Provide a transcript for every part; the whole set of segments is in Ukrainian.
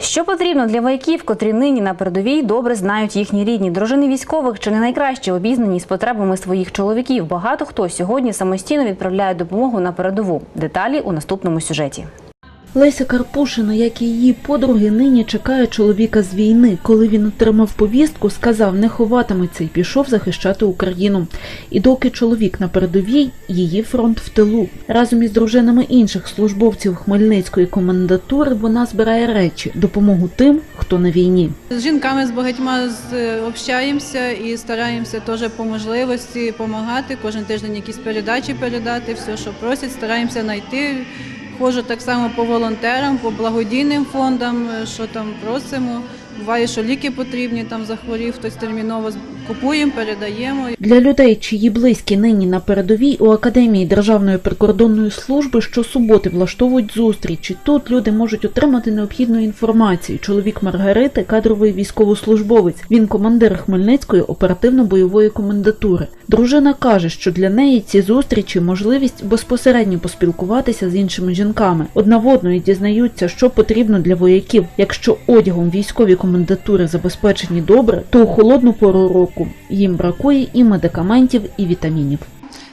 Що потрібно для вояків, котрі нині на передовій добре знають їхні рідні дружини військових, чи не найкраще обізнані з потребами своїх чоловіків. Багато хто сьогодні самостійно відправляє допомогу на передову. Деталі у наступному сюжеті. Леся Карпушина, як і її подруги, нині чекає чоловіка з війни. Коли він отримав повістку, сказав, не ховатиметься і пішов захищати Україну. І доки чоловік на передовій, її фронт в тилу. Разом із дружинами інших службовців Хмельницької комендатури вона збирає речі, допомогу тим, хто на війні. З жінками з багатьма е, общаємося і стараємося теж по можливості допомагати. Кожен тиждень якісь передачі передати, все, що просять, стараємося знайти. Ходжу так само по волонтерам, по благодійним фондам, е, що там просимо. Буває, що ліки потрібні, там захворів, хтось терміново купуємо, передаємо. Для людей, чиї близькі нині на передовій у Академії Державної прикордонної служби щосуботи влаштовують зустрічі. Тут люди можуть отримати необхідну інформацію. Чоловік Маргарити кадровий військовослужбовець. Він командир Хмельницької оперативно-бойової комендатури. Дружина каже, що для неї ці зустрічі можливість безпосередньо поспілкуватися з іншими жінками. Одна в одної дізнаються, що потрібно для вояків. Якщо одягом військові комендатури забезпечені добре, то у холодну пору року їм бракує і медикаментів, і вітамінів.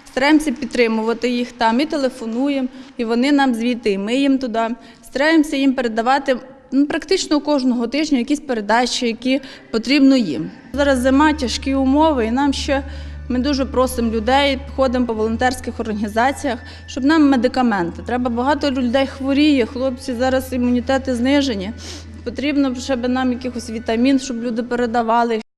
Стараємося підтримувати їх там і телефонуємо, і вони нам звідти, і ми їм туди. Стараємося їм передавати ну, практично кожного тижня якісь передачі, які потрібно їм. Зараз зима, тяжкі умови, і нам ще ми дуже просимо людей, ходимо по волонтерських організаціях, щоб нам медикаменти. Треба багато людей хворіє, хлопці зараз імунітети знижені. Потрібно, щоб нам якихось вітамін, щоб люди передавали.